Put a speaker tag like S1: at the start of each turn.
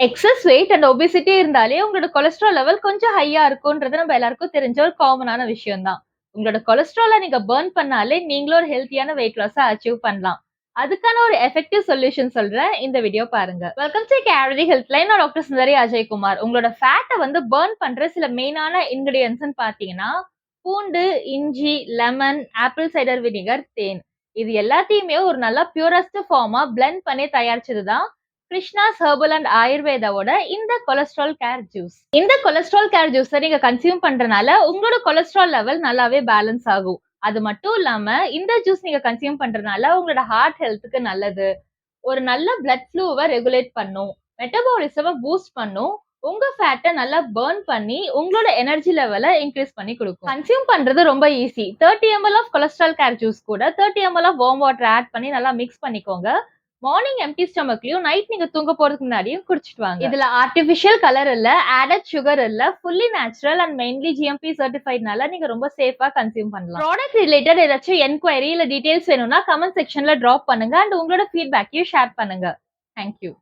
S1: Excess wait and obesity இருந்தாலே உங்களோட cholesterol level கொஞ்சம் ஹையா இருக்கும்ன்றது நம்ம எல்லாருக்கும் தெரிஞ்ச ஒரு காமனான விஷயம் தான் உங்களோட கொலஸ்ட்ராலை நீங்க பர்ன் பண்ணாலே நீங்களும் ஒரு ஹெல்த்தியான வெயிட் லாஸை அச்சீவ் பண்ணலாம். அதுக்கான ஒரு எஃபெக்டிவ் சொல்யூஷன் சொல்றேன். இந்த வீடியோ பாருங்க. Welcome to Karady health line நான் டாக்டர் சுந்தரி அஜய்குமார். உங்களோட ஃபேட்டை வந்து பர்ன் பண்ற சில மெயினான இன்கிரியன்ஸ் பாத்தீங்கன்னா பூண்டு இஞ்சி லெமன் ஆப்பிள் சைடர் வினிகர் தேன். இது எல்லாத்தையுமே ஒரு நல்லா பியூரஸ்ட் ஃபார்மா பிளெண்ட் பண்ணி தயாரிச்சது தான் கிருஷ்ணாஸ் ஹெர்பல் அண்ட் ஆயுர்வேதாவோட இந்த கொலஸ்ட்ரால் கேர் ஜூஸ். இந்த கொலஸ்ட்ரால் கேர் ஜூஸை நீங்க கன்சியூம் பண்றதுனால உங்களோட கொலஸ்ட்ரால் லெவல் நல்லாவே பேலன்ஸ் ஆகும். அது மட்டும் இல்லாம இந்த ஜூஸ் நீங்க கன்சியூம் பண்றதுனால உங்களோட ஹார்ட் ஹெல்த்துக்கு நல்லது. ஒரு நல்ல பிளட் ஃப்ளூவை ரெகுலேட் பண்ணும். மெட்டபாலிசமை பூஸ்ட் பண்ணும். உங்க ஃபேட்டை நல்லா பர்ன் பண்ணி உங்களோட எனர்ஜி லெவலை இன்க்ரீஸ் பண்ணி கொடுக்கும். கன்சியூம் பண்றது ரொம்ப easy thirty ml of cholesterol care juice கூட thirty ml of warm water add பண்ணி நல்லா மிக்ஸ் பண்ணிக்கோங்க. மார்னிங் எம்டி ஸ்டமக்லயும் நைட் நீங்க தூங்க போறதுக்கு முன்னாடியும் குடிச்சிட்டு வாங்க. இதுல ஆர்டிபிஷியல் கலர் இல்ல ஆடட் சுகர் இல்ல fully natural and mainly GMP சர்டிஃபைட்னால நீங்க ரொம்ப சேஃபா கன்சியூம் பண்ணலாம். ப்ராடக்ட் ரிலேட்டட் ஏதாச்சும் என்கொயரி இல்ல டீடைல்ஸ் வேணும்னா கமெண்ட் செக்ஷன்ல டிராப் பண்ணுங்க அண்ட் உங்களோட ஃபீட்பேக்கையும் ஷேர் பண்ணுங்க. தேங்க்யூ